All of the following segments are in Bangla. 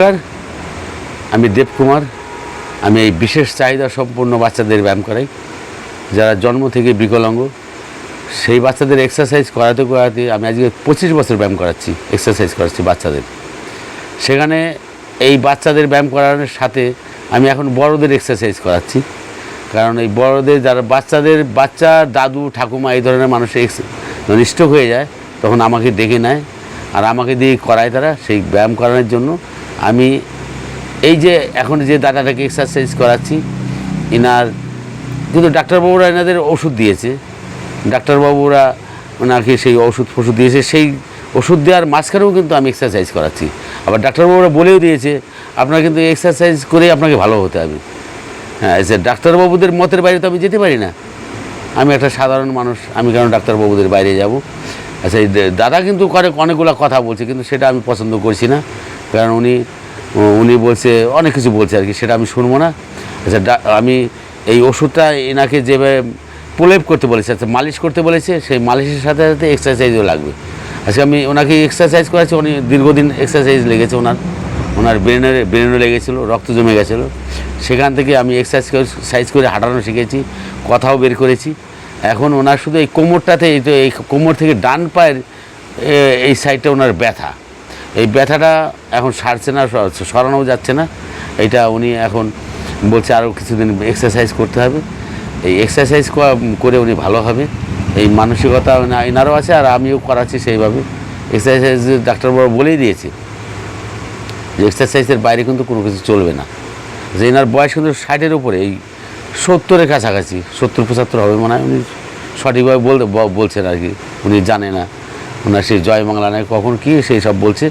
নমস্কার আমি দেবকুমার। আমি এই বিশেষ চাহিদা সম্পন্ন বাচ্চাদের ব্যায়াম করাই। যারা জন্ম থেকে বিকলাঙ্গ, সেই বাচ্চাদের এক্সারসাইজ করাতে করাতে আমি আজকে পঁচিশ বছর ব্যায়াম করাচ্ছি এক্সারসাইজ করাচ্ছি বাচ্চাদের। সেখানে এই বাচ্চাদের ব্যায়াম করানোর সাথে আমি এখন বড়দের এক্সারসাইজ করাচ্ছি। কারণ এই বড়দের যারা বাচ্চাদের, বাচ্চা, দাদু, ঠাকুমা এই ধরনের মানুষের এক্স স্ট্রোক হয়ে যায়, তখন আমাকে ডেকে নেয়। আর আমাকে দিয়ে করায় তারা সেই ব্যায়াম করানোর জন্য। আমি এই যে এখন যে দাদাটাকে এক্সারসাইজ করাচ্ছি এনার কিন্তু ডাক্তারবাবুরা এনাদের ওষুধ দিয়েছে। ডাক্তারবাবুরা ওনাকে সেই ওষুধ ফষুধ দিয়েছে, সেই ওষুধ দেওয়ার মাঝখানেও কিন্তু আমি এক্সারসাইজ করাচ্ছি। আবার ডাক্তারবাবুরা বলেও দিয়েছে, আপনার কিন্তু এক্সারসাইজ করেই আপনাকে ভালো হতে হবে। হ্যাঁ যে ডাক্তারবাবুদের মতের বাইরে তো আমি যেতে পারি না। আমি একটা সাধারণ মানুষ, আমি কেন ডাক্তারবাবুদের বাইরে যাব? আচ্ছা এই দাদা কিন্তু করে অনেকগুলো কথা বলছে, কিন্তু সেটা আমি পছন্দ করছি না। কারণ উনি উনি বলছে, অনেক কিছু বলছে আর কি, সেটা আমি শুনব না। আচ্ছা আমি এই ওষুধটা এনাকে যেভাবে প্রলেপ করতে বলেছে আচ্ছা মালিশ করতে বলেছে, সেই মালিশের সাথে সাথে এক্সারসাইজও লাগবে। আজকে আমি ওনাকে এক্সারসাইজ করাচ্ছি, উনি দীর্ঘদিন এক্সারসাইজ লেগেছে ওনার ওনার ব্রেনের ব্রেনও লেগেছিলো, রক্ত জমে গেছিল। সেখান থেকে আমি এক্সারসাইজ সাইজ করে হাঁটানো শিখেছি, কথাও বের করেছি। এখন ওনার শুধু এই কোমরটাতে, এই তো এই কোমর থেকে ডান পায়ের এই সাইডটা ওনার ব্যথা। এই ব্যথাটা এখন সারছে না, স- সরানোও যাচ্ছে না। এটা উনি এখন বলছে আরও কিছুদিন এক্সারসাইজ করতে হবে। এই এক্সারসাইজ করে উনি ভালো হবে। এই মানসিকতা এনারও আছে আর আমিও করাচ্ছি সেইভাবে। এক্সারসাইজ ডাক্তারবাবু বলেই দিয়েছে যে এক্সারসাইজের বাইরে কিন্তু কোনো কিছু চলবে না। যে এনার বয়স কিন্তু ষাটের উপরে, এই সত্তরের কাছাকাছি, সত্তর, পঁচাত্তর হবে মনে উনি সঠিকভাবে বলতে বলছেন আর কি, উনি জানে না। ওনার সেই জয় বাংলা নয় কখন কী সেই সব বলছে।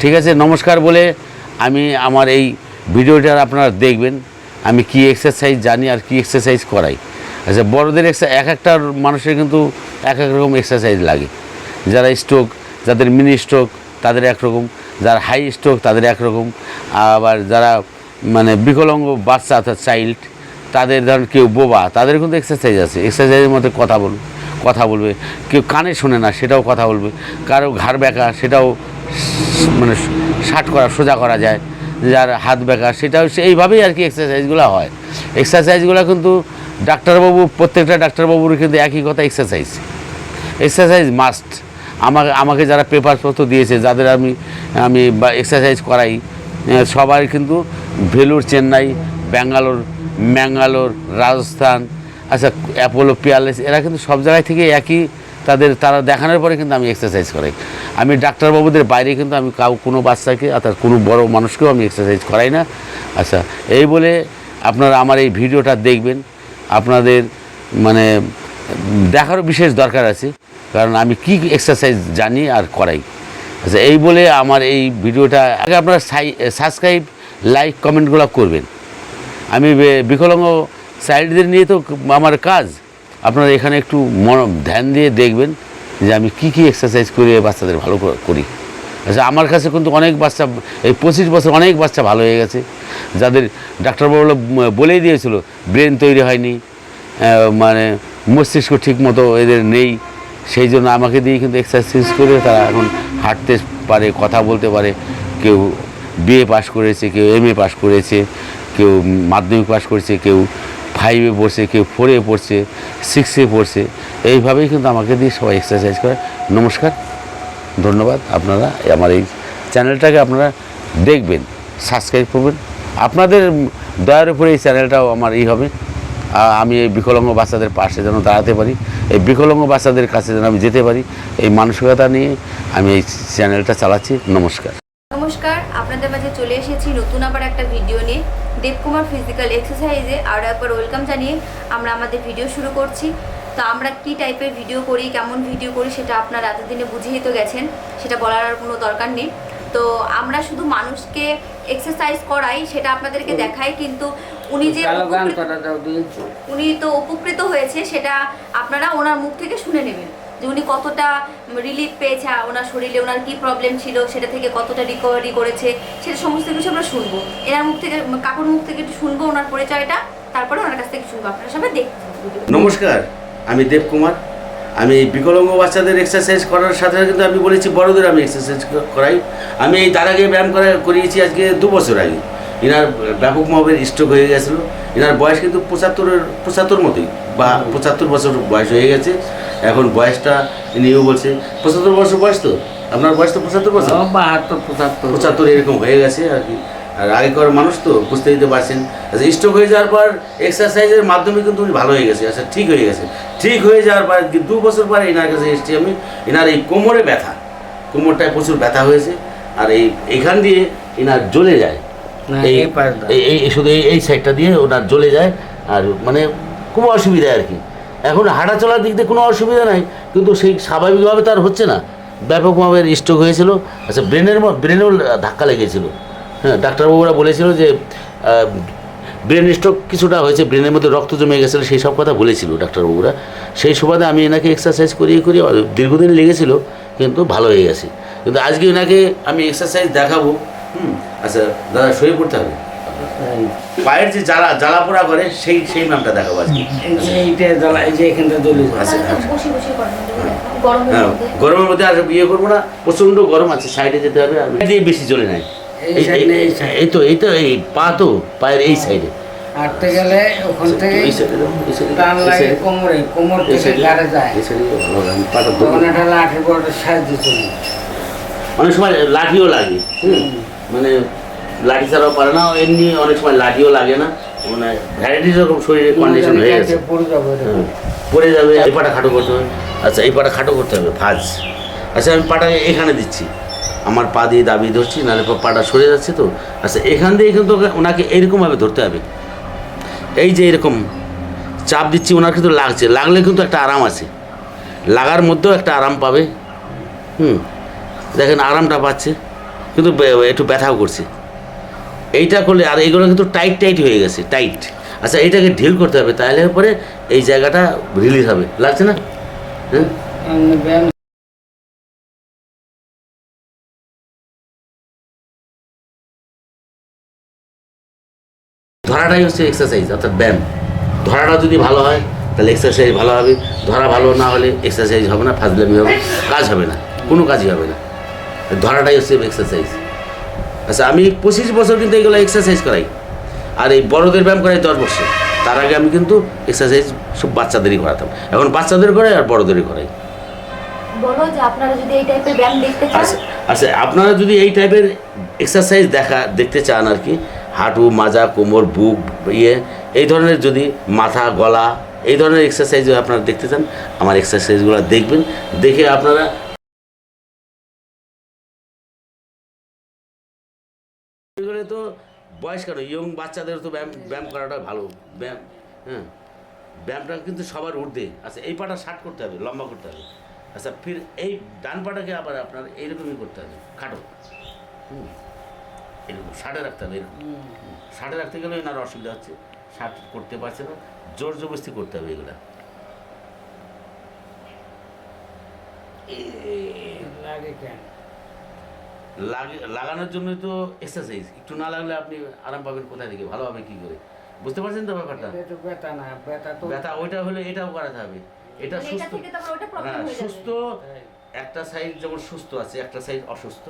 ঠিক আছে, নমস্কার বলে আমি আমার এই ভিডিওটা আপনারা দেখবেন, আমি কি এক্সারসাইজ জানি আর কি এক্সারসাইজ করাই। আচ্ছা বড়দের এক্সা- এক একটা মানুষের কিন্তু এক এক রকম এক্সারসাইজ লাগে। যারা স্ট্রোক যাদের মিনি স্ট্রোক তাদের একরকম যারা হাই স্ট্রোক তাদের একরকম আবার যারা মানে বিকলাঙ্গ বাচ্চা অর্থাৎ চাইল্ড তাদের ধরেন কেউ বোবা, তাদের কিন্তু এক্সারসাইজ আছে। এক্সারসাইজের মধ্যে কথা বল, কথা বলবে। কেউ কানে শোনে না, সেটাও কথা বলবে। কারও ঘাড় ব্যাকা, সেটাও মানে শার্ট করা, সোজা করা যায়। যার হাত ব্যাকা, সেটাও এইভাবেই আর কি এক্সারসাইজগুলো হয়। এক্সারসাইজগুলো কিন্তু ডাক্তারবাবু, প্রত্যেকটা ডাক্তারবাবুর কিন্তু একই কথা এক্সারসাইজ এক্সারসাইজ মাস্ট আমাকে আমাকে যারা পেপারপত্র দিয়েছে, যাদের আমি আমি এক্সারসাইজ করাই সবার কিন্তু ভেলুর চেন্নাই, ব্যাঙ্গালোর ম্যাঙ্গালোর, রাজস্থান আচ্ছা অ্যাপোলো পিয়ালেস এরা কিন্তু সব জায়গায় থেকে একই তাদের, তারা দেখানোর পরে কিন্তু আমি এক্সারসাইজ করাই। আমি ডাক্তারবাবুদের বাইরে কিন্তু আমি কাউ, কোনো বাচ্চাকে অর্থাৎ কোনো বড় মানুষকেও আমি এক্সারসাইজ করাই না। আচ্ছা এই বলে আপনারা আমার এই ভিডিওটা দেখবেন। আপনাদের মানে দেখারও বিশেষ দরকার আছে, কারণ আমি কি এক্সারসাইজ জানি আর করাই। আচ্ছা এই বলে আমার এই ভিডিওটা, আগে আপনারা সাবস্ক্রাইব লাইক কমেন্টগুলো করবেন। আমি বিকলাঙ্গ চাইল্ডদের নিয়ে তো আমার কাজ। আপনারা এখানে একটু মন ধ্যান দিয়ে দেখবেন যে আমি কি কি এক্সারসাইজ করে বাচ্চাদের ভালো করি। আচ্ছা আমার কাছে কিন্তু অনেক বাচ্চা, এই পঁচিশ বছর অনেক বাচ্চা ভালো হয়ে গেছে। যাদের ডাক্তারবাবু বলেই দিয়েছিল, ব্রেন তৈরি হয়নি মানে মস্তিষ্ক ঠিক মতো এদের নেই। সেই জন্য আমাকে দিয়ে কিন্তু এক্সারসাইজ করে তারা এখন হাঁটতে পারে, কথা বলতে পারে। কেউ বিএ পাস করেছে, কেউ এম এ পাস করেছে। কেউ মাধ্যমিক পাস করছে, কেউ ফাইভে পড়ছে, কেউ ফোরে পড়ছে সিক্সে পড়ছে, এইভাবেই কিন্তু আমাকে দিয়ে সবাই এক্সারসাইজ করে। নমস্কার, ধন্যবাদ আপনারা আমার এই চ্যানেলটাকে আপনারা দেখবেন সাবস্ক্রাইব করবেন। আপনাদের দয়ার উপরে এই চ্যানেলটাও আমার ই হবে। আমি এই বিকলাঙ্গ বাচ্চাদের পাশে যেন দাঁড়াতে পারি, এই বিকলাঙ্গ বাচ্চাদের কাছে যেন আমি যেতে পারি, এই মানসিকতা নিয়ে আমি এই চ্যানেলটা চালাচ্ছি। নমস্কার। নমস্কার আপনাদের মাঝে চলে এসেছি নতুন আবার একটা ভিডিও নিয়ে। দেবকুমার ফিজিক্যাল এক্সারসাইজে আরও একবার ওয়েলকাম জানিয়ে আমরা আমাদের ভিডিও শুরু করছি। তো আমরা কি টাইপের ভিডিও করি কেমন ভিডিও করি সেটা আপনারা এতদিনে বুঝিয়ে তো গেছেন। সেটা বলার আর কোনো দরকার নেই। তো আমরা শুধু মানুষকে এক্সারসাইজ করাই সেটা আপনাদেরকে দেখাই কিন্তু উনি যে উনি তো উপকৃত হয়েছে সেটা আপনারা ওনার মুখ থেকে শুনে নেবেন। যে উনি কতটা রিলিফ পেয়েছে ওনার শরীরে ওনার কি প্রবলেম ছিল, সেটা থেকে কতটা রিকভারি করেছে সেটা সমস্ত কিছু আমরা শুনব। এনার মুখ থেকে, কাকুর মুখ থেকে একটু শুনব ওনার পরিচয়টা, তারপরে ওনার কাছ থেকে শুনব আপনারা সবাই দেখবেন নমস্কার, আমি দেবকুমার আমি এই বিকলাঙ্গ বাচ্চাদের এক্সারসাইজ করার সাথে সাথে কিন্তু আমি বলেছি, বড়দের আমি এক্সারসাইজ করাই। আমি এই তার আগে ব্যায়াম করা, করিয়েছি আজকে দু বছর আগে। এনার ব্যাপক মহবের স্ট্রোক হয়ে গেছিল। এনার বয়স কিন্তু পঁচাত্তরের, পঁচাত্তর মতোই, বা পঁচাত্তর বছর বয়স হয়ে গেছে। এখন বয়সটা ইনিও বলছে পঁচাত্তর বছর বয়স তো? আপনার বয়স তো পঁচাত্তর বছর? বাহাত্তর পঁচাত্তর। পঁচাত্তর এরকম হয়ে গেছে আর কি। আর আগেকার মানুষ তো বুঝতে দিতে পারছেন। আচ্ছা স্ট্রোক হয়ে যাওয়ার পর এক্সারসাইজের মাধ্যমে কিন্তু উনি ভালো হয়ে গেছে। আচ্ছা ঠিক হয়ে গেছে। ঠিক হয়ে যাওয়ার পর দু বছর পরে এনার কাছে এসেছি আমি। এনার এই কোমরে ব্যথা। কোমরটায় প্রচুর ব্যথা হয়েছে। আর এই এখান দিয়ে এনার জ্বলে যায়। এই শুধু এই এই সাইডটা দিয়ে ওনার জ্বলে যায়। আর মানে খুব অসুবিধা আর কি। এখন হাঁটা চলার দিক দিয়ে কোনো অসুবিধা নাই, কিন্তু সেই স্বাভাবিকভাবে তার হচ্ছে না। ব্যাপকভাবে স্ট্রোক হয়েছিল আচ্ছা ব্রেনের ব্রেনেও ধাক্কা লেগেছিল। হ্যাঁ ডাক্তারবাবুরা বলেছিল যে ব্রেন স্ট্রোক কিছুটা হয়েছে ব্রেনের মধ্যে রক্ত জমে গেছিল, সেই সব কথা বলেছিল ডাক্তারবাবুরা। সেই সুবাদে আমি এনাকে এক্সারসাইজ করিয়ে করিয়ে দীর্ঘদিন লেগেছিল, কিন্তু ভালো হয়ে গেছে। কিন্তু আজকে এনাকে আমি এক্সারসাইজ দেখাবো। হুম আচ্ছা দাদা, শুয়ে পড়তে হবে। পায়ের যে জ্বালা জ্বালা পোড়া করে সেই সেই নামটা দেখাবো আজকে। এইটা জ্বালা এই যে এখানটা দলি তাহলে তো। বসে বসে করেন গরমের হ্যাঁ মধ্যে। গরমের মধ্যে আর ইয়ে করব না প্রচণ্ড গরম আছে সাইডে যেতে হবে আর দিয়ে বেশি চলে নাই। এই তো এই তো এই পা তো পায়ের এই সাইডে। হাঁটতে গেলে ওখান থেকে এই সাইডে দাও, এই সাইডে, টান লাগে কোমরে কোমর থেকে গাড়ে যায়। এই সাইডে ভালো হবে, আমি পাটা ধরবো। তখন একটা লাঠি বড় সাহায্য চলে অনেক সময় লাঠিও লাগে হুম। মানে লাঠি ছাড়াও পারে না এমনি অনেক সময় লাঠিও লাগে না। মানে ভ্যারাইটিস রকম শরীরের কন্ডিশন হয়ে গেছে। পড়ে যাবে হ্যাঁ, যাবে এই পাটা খাটো করতে হবে। আচ্ছা এই পাটা খাটো করতে হবে ভাজ। আচ্ছা আমি পাটা এখানে দিচ্ছি। আমার পা দিয়ে দাবি ধরছি নাহলে পাটা সরে যাচ্ছে তো। আচ্ছা এখান দিয়ে কিন্তু ওকে- ওনাকে এরকমভাবে ধরতে হবে। এই যে এরকম চাপ দিচ্ছি ওনার কিন্তু লাগছে। লাগলে কিন্তু একটা আরাম আছে। লাগার মধ্যেও একটা আরাম পাবে। হুম দেখেন আরামটা পাচ্ছে। কিন্তু একটু ব্যথাও করছে। এইটা করলে আর এইগুলো কিন্তু টাইট টাইট হয়ে গেছে টাইট আচ্ছা এইটাকে ঢিল করতে হবে, তাহলে পরে এই জায়গাটা রিলিজ হবে। লাগছে না? হ্যাঁ ধরাটাই হচ্ছে এক্সারসাইজ অর্থাৎ ব্যায়াম। ধরাটা যদি ভালো হয়, তাহলে এক্সারসাইজ ভালো হবে। ধরা ভালো না হলে এক্সারসাইজ হবে না, ফাজলামি হবে, কাজ হবে না, কোনো কাজই হবে না। ধরাটাই হচ্ছে এক্সারসাইজ আচ্ছা আমি পঁচিশ বছর কিন্তু এইগুলো এক্সারসাইজ করাই। আর এই বড়দের ব্যায়াম করাই দশ বছর। তার আগে আমি কিন্তু এক্সারসাইজ সব বাচ্চাদেরই করাতাম। এখন বাচ্চাদের করাই আর বড়দেরই করাই। আচ্ছা আচ্ছা আপনারা যদি এই টাইপের এক্সারসাইজ দেখা দেখতে চান আর কি হাঁটু মাজা কোমর বুক ইয়ে এই ধরনের যদি মাথা গলা এই ধরনের এক্সারসাইজ আপনারা দেখতে চান আমার এক্সারসাইজগুলো দেখবেন। দেখে আপনারা এগুলো তো বয়স কেন? ইয়ং বাচ্চাদের তো ব্যায়াম ব্যায়াম করাটা ভালো। ব্যায়াম হ্যাঁ। ব্যায়ামটা কিন্তু সবার ঊর্ধ্বে। আচ্ছা এই পাটা শার্ট করতে হবে লম্বা করতে হবে। আচ্ছা ফির এই ডান পাটাকে আবার আপনার এইরকমই করতে হবে খাটো। হুম। এরকম শার্টে রাখতে হবে এরকম। শার্টে রাখতে গেলে এনার অসুবিধা হচ্ছে। শার্ট করতে পারছে না জোর জবরদস্তি করতে হবে এগুলা। লাগে কেন? লাগানোর জন্য তো এক্সারসাইজ একটু না লাগলে আপনি আরাম পাবেন কোথায় থেকে? ভালো হবে কী করে? বুঝতে পারছেন তো ব্যাপারটা? ব্যথা না ব্যথা তো ব্যথা ওইটা হলে এটাও করাতে হবে। এটা মানে সুস্থ থেকে তারপর ওটা প্রবলেম হ্যাঁ সুস্থ একটা সাইড যেমন সুস্থ আছে একটা সাইড অসুস্থ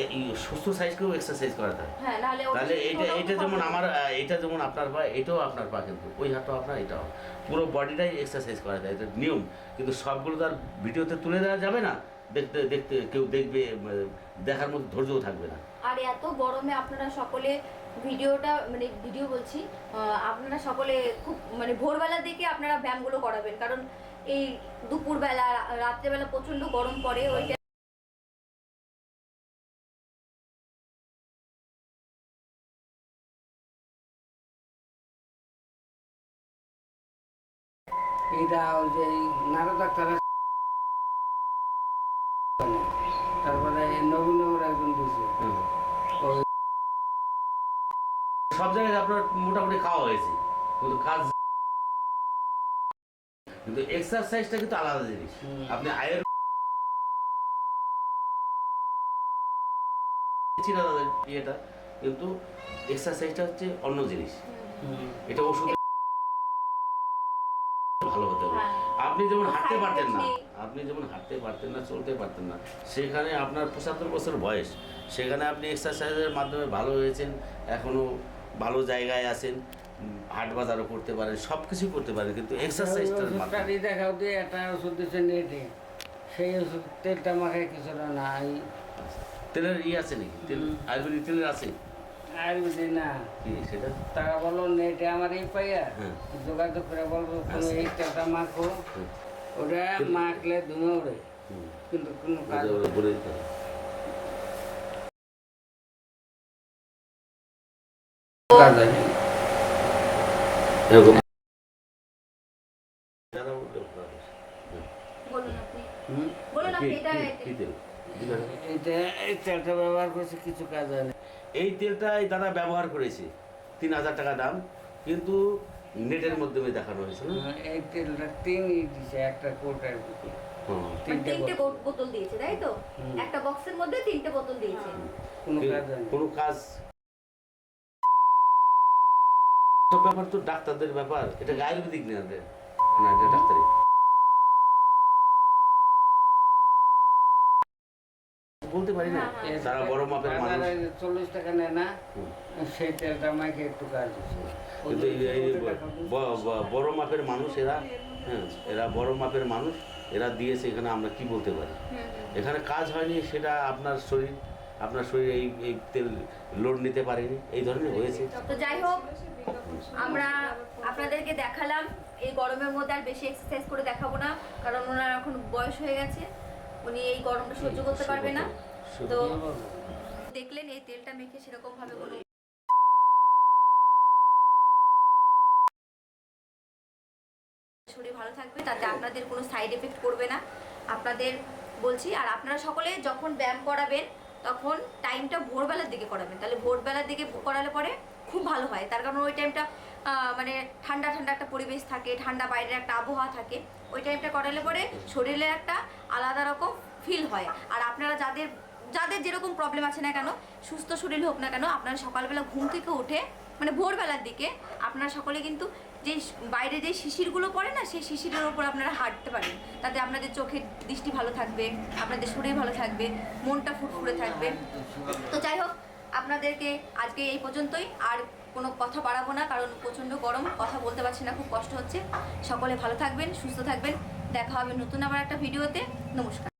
এই সুস্থ সাইজকেও এক্সারসাইজ করাতে হবে হ্যাঁ নাহলে তাহলে এইটা তো যেমন আমার এইটা যেমন আপনার পা এটাও আপনার পা কিন্তু ওই হাতটাও আপনার এটাও। পুরো বডিটাই এক্সারসাইজ করা যায় এটা নিয়ম। কিন্তু সবগুলো তো আর ভিডিওতে তুলে দেওয়া যাবে না। দেখতে দেখতে কেউ দেখবে দেখার মধ্যে ধৈর্যও থাকবে না। আর এত গরমে আপনারা সকলে ভিডিওটা মানে ভিডিও বলছি আহ, আপনারা সকলে খুব মানে ভোরবেলা দিকে আপনারা ব্যায়ামগুলো করাবেন। কারণ এই দুপুরবেলা রাত্রেবেলা প্রচণ্ড গরম পড়ে ওইটা এটা ওই যে নারদ ডাক্তার তারপরে নবীন নগর একজন দিয়েছে সব জায়গায় আপনার মোটামুটি খাওয়া হয়েছে। কিন্তু কাজ কিন্তু এক্সারসাইজটা কিন্তু আলাদা জিনিস। আপনি আয়ের ইয়েটা কিন্তু এক্সারসাইজটা হচ্ছে অন্য জিনিস। এটা ওষুধ ভালো হতে হবে হ্যাঁ। আপনি যেমন হাঁটতে পারতেন না আপনি যেমন হাঁটতে পারতেন না চলতে পারতেন না সেখানে আপনার পঁচাত্তর বছর বয়স সেখানে আপনি এক্সারসাইজের মাধ্যমে ভালো হয়েছেন এখনও ভালো জায়গায় আছেন হাট বাজারও করতে পারেন সব কিছুই করতে পারেন কিন্তু এক্সারসাইজটার মাধ্যমে। দেখাও দিয়ে একটা ওষুধ দিচ্ছে নেটে সেই ওষুধ তেলটা মাখায় কিছুটা নাই। তেলের ই আছে নাকি? তেল আয়ুর্বেদিক তেলের আছে? আয়ুর্বেদিক না। কি সেটা? তারা বলো নেটে আমার এই পাইয়া হ্যাঁ। যোগাযোগ করে বলব তুমি আচ্ছা। এই তেলটা মাখো। ওটা মাখলে ধুমে ওড়ে কিন্তু কোনো কাজ ওটা। কাজ হয় এরকম যারা বললে ওরা বেশ। হুম। বলুন আপনি হুম? বলুন আপনি কি- এটা কি- কি তেল? দিবেন? এইটা এই তেলটা ব্যবহার করছে কিছু কাজ হয় না। এই তেলটা এই দাদা ব্যবহার করেছে তিন হাজার টাকা দাম কিন্তু নেটের মাধ্যমে দেখানো হয়েছে না? এই তেলটা তিন দিছে একটা কোটার ভিতরে। মানে তিনটে তিনটে বোতল। দিয়েছে তাই তো? একটা বক্সের মধ্যে তিনটে বোতল দিয়েছে। কোনো কাজ হয় না। কোনো কাজ সব ব্যাপার তো ডাক্তারদের ব্যাপার এটা আয়ুর্বেদিক না না এটা ডাক্তারি? বলতে পারি না। হ্যাঁ, তারা বড় মাপের মানুষ। চল্লিশ টাকা নেয় না। সেই তেলটা মাইকে একটু কাজ কিন্তু এই বড় মাপের মানুষ এরা হ্যাঁ এরা বড় মাপের মানুষ এরা দিয়েছে এখানে আমরা কি বলতে পারি। এখানে কাজ হয়নি সেটা আপনার শরীর আপনার শরীর এই এই তেল লোড নিতে পারেনি এই ধরনের হয়েছে। তো যাই হোক আমরা আপনাদেরকে দেখালাম এই গরমের মধ্যে আর বেশি এক্সারসাইজ করে দেখাবো না কারণ ওনার এখন বয়স হয়ে গেছে। উনি এই গরমটা সহ্য করতে পারবে না। তো দেখলেন এই তেলটা মেখে সেরকম ভাবে কোনো শরীর ভালো থাকবে তাতে আপনাদের কোনো সাইড এফেক্ট করবে না। আপনাদের বলছি আর আপনারা সকলে যখন ব্যায়াম করাবেন তখন টাইমটা ভোরবেলার দিকে করাবেন। তাহলে ভোরবেলার দিকে করালে পরে খুব ভালো হয়। তার কারণ ওই টাইমটা মানে ঠান্ডা ঠান্ডা একটা পরিবেশ থাকে ঠান্ডা বাইরের একটা আবহাওয়া থাকে। ওই টাইমটা করালে পরে শরীরে একটা আলাদা রকম ফিল হয়। আর আপনারা যাদের যাদের যেরকম প্রবলেম আছে না কেন, সুস্থ শরীর হোক না কেন, আপনারা সকালবেলা ঘুম থেকে উঠে মানে ভোরবেলার দিকে, আপনারা সকলে কিন্তু যে বাইরে যে শিশিরগুলো পড়ে না, সেই শিশিরের ওপর আপনারা হাঁটতে পারেন। তাতে আপনাদের চোখের দৃষ্টি ভালো থাকবে, আপনাদের শরীর ভালো থাকবে, মনটা ফুরফুরে থাকবে। তো যাই হোক, আপনাদেরকে আজকে এই পর্যন্তই। আর কোনো কথা বাড়াবো না, কারণ প্রচণ্ড গরম, কথা বলতে পারছি না, খুব কষ্ট হচ্ছে। সকলে ভালো থাকবেন, সুস্থ থাকবেন। দেখা হবে নতুন আবার একটা ভিডিওতে। নমস্কার।